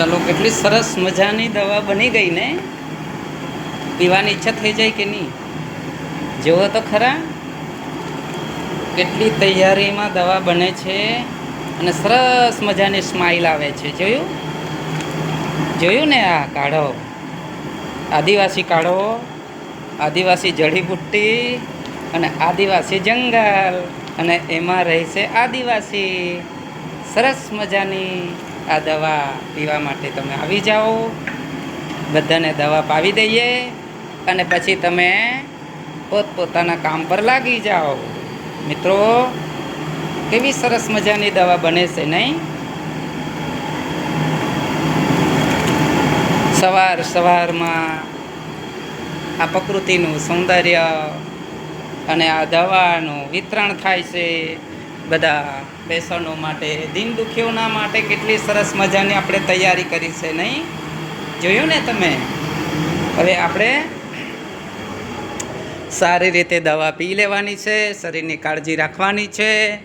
ચાલો, કેટલી સરસ મજાની દવા બની ગઈ ને? પીવાની ઈચ્છા થઈ જાય કે નહીં? જુઓ તો ખરા, કેટલી તૈયારીમાં દવા બને છે અને સરસ મજાની સ્માઇલ આવે છે. જોયું? જોયું ને આ કાઢો આદિવાસી કાઢો આદિવાસી જડીબુટ્ટી અને આદિવાસી જંગલ અને એમાં રહેશે આદિવાસી. સરસ મજાની આ દવા પીવા માટે તમે આવી જાઓ. બધાને દવા પાવી દઈએ અને પછી તમે પોતપોતાના કામ પર લાગી જાઓ. મિત્રો, કેવી સરસ મજાની દવા બને છે નહીં? સવાર સવારમાં આ પ્રકૃતિનું સૌંદર્ય અને આ દવાનું વિતરણ થાય છે. બધા પેશન્ટો માટે, દિન દુખીઓના માટે કેટલી સરસ મજાની આપણે તૈયારી કરી છે નહીં? જોયું ને તમે? હવે આપણે સારી રીતે દવા પી લેવાની છે, શરીરની કાળજી રાખવાની છે.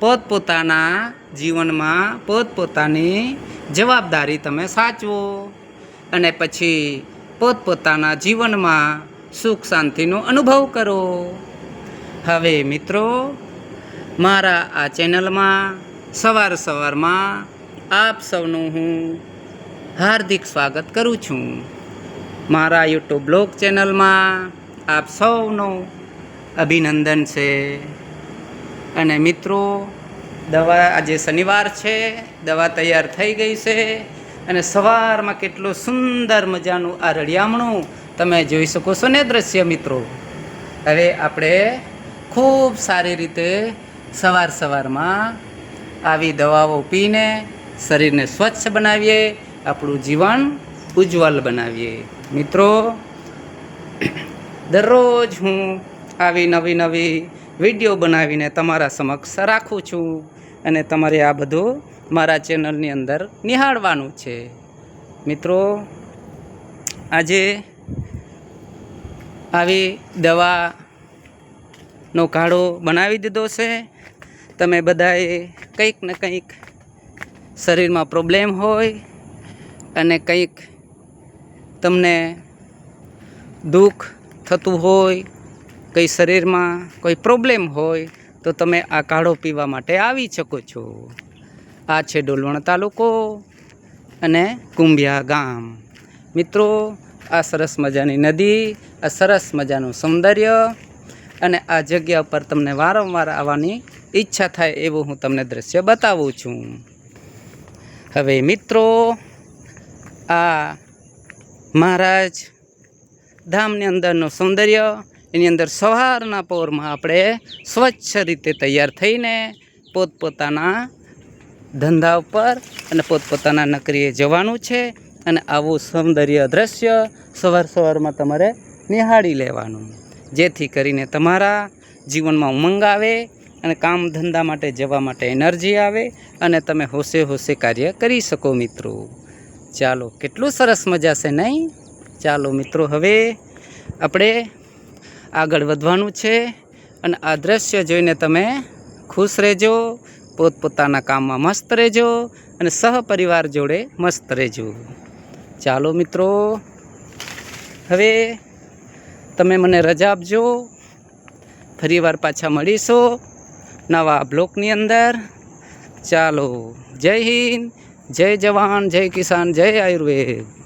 પોતપોતાના જીવનમાં પોતપોતાની જવાબદારી તમે સાચવો. અને પછી પોતપોતાના જીવનમાં સુખ શાંતિનો અનુભવ કરો. હવે મિત્રો મારા આ ચેનલમાં સવાર સવારમાં આપ સૌનું હું હાર્દિક સ્વાગત કરું છું. મારા યુટ્યુબ બ્લોગ ચેનલમાં આપ સૌનું અભિનંદન છે. અને મિત્રો, દવા આજે શનિવાર છે, દવા તૈયાર થઈ ગઈ છે અને સવારમાં કેટલું સુંદર મજાનું આ રળિયામણું તમે જોઈ શકો છો ને દ્રશ્ય મિત્રો. હવે આપણે ખૂબ સારી રીતે સવાર સવારમાં આવી દવાઓ પીને શરીરને સ્વચ્છ બનાવીએ, આપણું જીવન ઉજ્જવલ બનાવીએ. મિત્રો, દરરોજ હું આવી નવી નવી વીડિયો બનાવીને તમારા સમક્ષ રાખું છું અને તમારે આ બધું મારા ચેનલની અંદર નિહાળવાનું છે. મિત્રો, આજે આવી દવાનો કાઢો બનાવી દીધો છે. તમે બધાએ કંઈક ને કંઈક શરીરમાં પ્રોબ્લેમ હોય અને કંઈક તમને દુઃખ થતું હોય, કંઈ શરીરમાં કોઈ પ્રોબ્લેમ હોય, તો તમે આ કાઢો પીવા માટે આવી શકો છો. આ છે ડોલવણ તાલુકો અને કુંભિયા ગામ. મિત્રો, આ સરસ મજાની નદી, આ સરસ મજાનું સૌંદર્ય અને આ જગ્યા પર તમને વારંવાર આવવાની ઈચ્છા થાય એવું હું તમને દ્રશ્ય બતાવું છું. હવે મિત્રો, આ મહારાજ ધામની અંદરનું સૌંદર્ય, એની અંદર સવારના પોરમાં આપણે સ્વચ્છ રીતે તૈયાર થઈને પોતપોતાના ધંધા ઉપર અને પોતપોતાના નકરીએ જવાનું છે અને આવું સૌંદર્ય દ્રશ્ય સવાર સવારમાં તમારે નિહાળી લેવાનું. જેથી કરીને તમારા જીવનમાં ઉમંગ આવે અને કામ ધંધા માટે જવા માટે એનર્જી આવે અને તમે હોશે હોશે કાર્ય કરી શકો મિત્રો. ચાલો, કેટલું સરસ મજા છે નહીં? ચાલો મિત્રો, હવે આપણે આગળ વધવાનું છે અને આ દ્રશ્ય જોઈને તમે ખુશ રહેજો, પોતપોતાના કામમાં મસ્ત રહેજો અને સહપરિવાર જોડે મસ્ત રહેજો. ચાલો મિત્રો, હવે તમે મને રજા આપજો. ફરીવાર પાછા મળીશું નવા બ્લોકની અંદર. ચાલો, જય હિન્દ, જય જવાન, જય કિસાન, જય આયુર્વેદ.